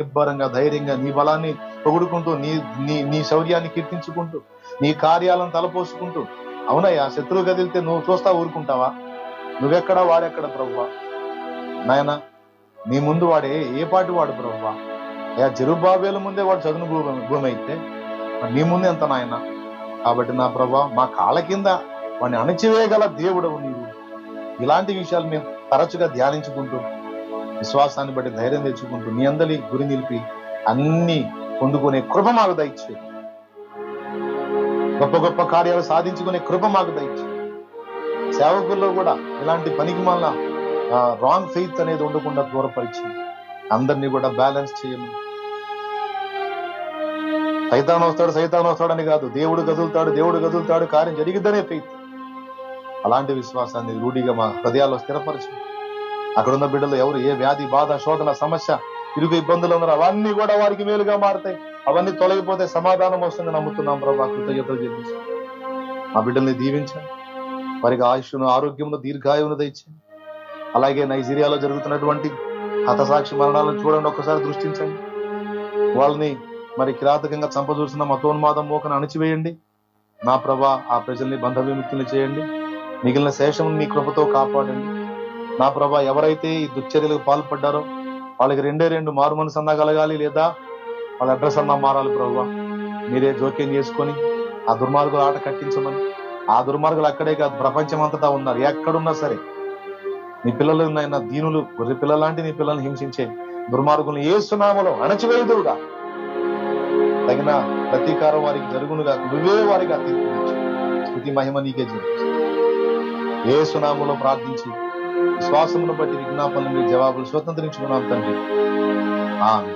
నిబ్బరంగా ధైర్యంగా నీ బలాన్ని పొగుడుకుంటూ నీ నీ నీ శౌర్యాన్ని కీర్తించుకుంటూ నీ కార్యాలను తలపోసుకుంటూ. అవునయ్యా శత్రువు కదిలితే నువ్వు చూస్తా ఊరుకుంటావా? నువ్వెక్కడా వాడెక్కడ ప్రభువా నాయన నీ ముందు వాడే ఏ పాటి వాడు ప్రభువా అయ్యా జరుబాబేల ముందే వాడు చదును భూమి భూమి అయితే నీ ముందే ఎంత నాయన? కాబట్టి నా ప్రభా మా కాళ్ళ కింద వాడిని అణచివేయగల దేవుడవు నీవు. ఇలాంటి విషయాలు మేము తరచుగా ధ్యానించుకుంటూ విశ్వాసాన్ని బట్టి ధైర్యం తెచ్చుకుంటూ నీ అందరి గురి నిలిపి అన్ని పొందుకునే కృప మాకు దయచే గొప్ప గొప్ప కార్యాలు సాధించుకునే కృప మాకు దయచే సేవకుల్లో కూడా ఇలాంటి పనికి మళ్ళా రాంగ్ ఫెయిత్ అనేది ఉండకుండా దూరపరిచి అందరినీ కూడా బ్యాలెన్స్ చేయము సైతాన్ వస్తాడు సైతాన్ వస్తాడని కాదు. దేవుడు కదులుతాడు దేవుడు కదులుతాడు. కార్యం జరిగిద్దనే ఫెయిత్ అలాంటి విశ్వాసాన్ని రూఢిగా మా హృదయాల్లో స్థిరపరచు. అక్కడున్న బిడ్డలు ఎవరు? ఏ వ్యాధి బాధ శోధన సమస్య ఇరుగు ఇబ్బందులు ఉన్నారు అవన్నీ కూడా వారికి మేలుగా మారుతాయి. అవన్నీ తొలగిపోతే సమాధానం వస్తుంది నమ్ముతున్నాం ప్రభా. కృతజ్ఞతలు చెల్లించు ఆ బిడ్డల్ని దీవించండి. వారికి ఆయుష్ను ఆరోగ్యమును దీర్ఘాయువును దయచండి అలాగే నైజీరియాలో జరుగుతున్నటువంటి హతసాక్షి మరణాలను చూడండి ఒక్కసారి దృష్టించండి. వాళ్ళని మరి కిరాతకంగా చంపజూసిన మతోన్మాదం మోకను అణిచివేయండి. నా ప్రభా ఆ ప్రజల్ని బంధ విముక్తులు చేయండి. మిగిలిన శేషం నీ కృపతో కాపాడండి. నా ప్రభా ఎవరైతే ఈ దుశ్చర్యలకు పాల్పడ్డారో వాళ్ళకి రెండే రెండు మారు మనసు అన్నా కలగాలి లేదా? వాళ్ళ అడ్రస్ అన్నా మారాలి ప్రభా. మీరే జోక్యం చేసుకొని ఆ దుర్మార్గులు ఆట కట్టించమని. ఆ దుర్మార్గులు అక్కడే కాదు ప్రపంచం అంతటా ఉన్నారు. ఎక్కడున్నా సరే నీ పిల్లలు నాయన దీనులు గొర్రె పిల్లలాంటి నీ పిల్లల్ని హింసించే దుర్మార్గులను ఏ సునామలో తగిన ప్రతీకారం వారికి జరుగునుగా నువ్వే వారికి అతీర్పు స్థుతి మహిమ నీకే జీవించు ఏ సునామలో ప్రార్థించి విశ్వాసమును బట్టి విజ్ఞాపనలు మీ జవాబులు స్వతంత్రించుకున్నాం తండ్రి. ఆమె